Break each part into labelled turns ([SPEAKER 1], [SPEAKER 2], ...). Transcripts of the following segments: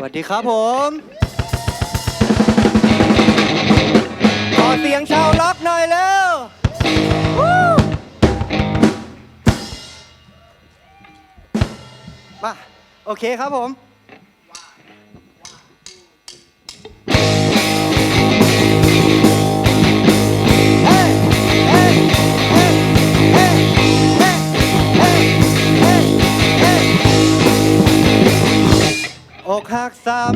[SPEAKER 1] สวัสดีครับผม ขอเสียงชาวล็อกหน่อยเร็วมาโอเคครับผม knock thousands.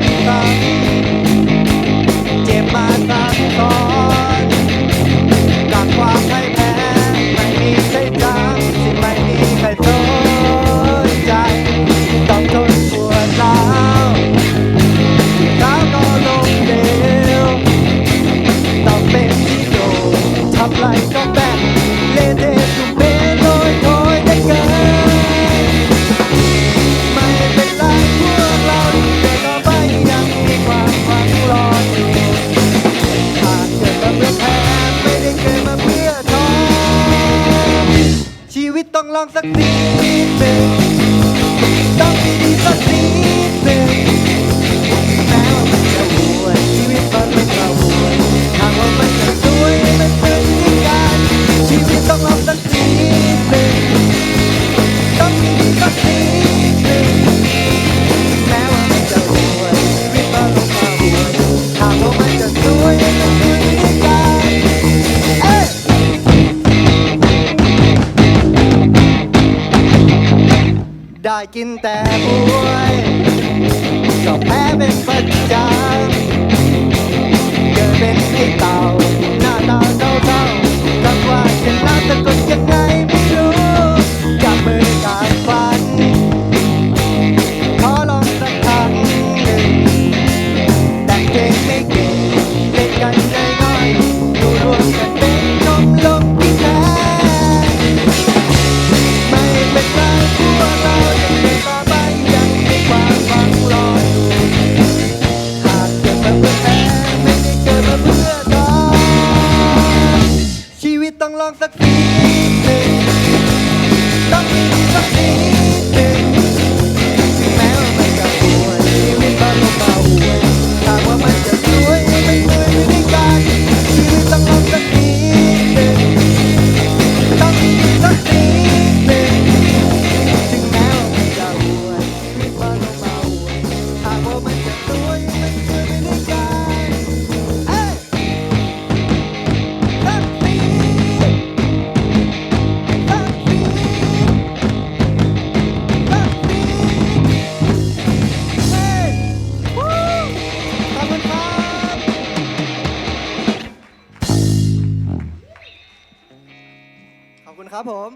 [SPEAKER 1] ่ต้องลองสักนิดหนึ่งต้องดีๆสักนิดหนึ่ ได้กินแต่บวย ก็แพ้เป็นประจำ ขอบคุณครับผม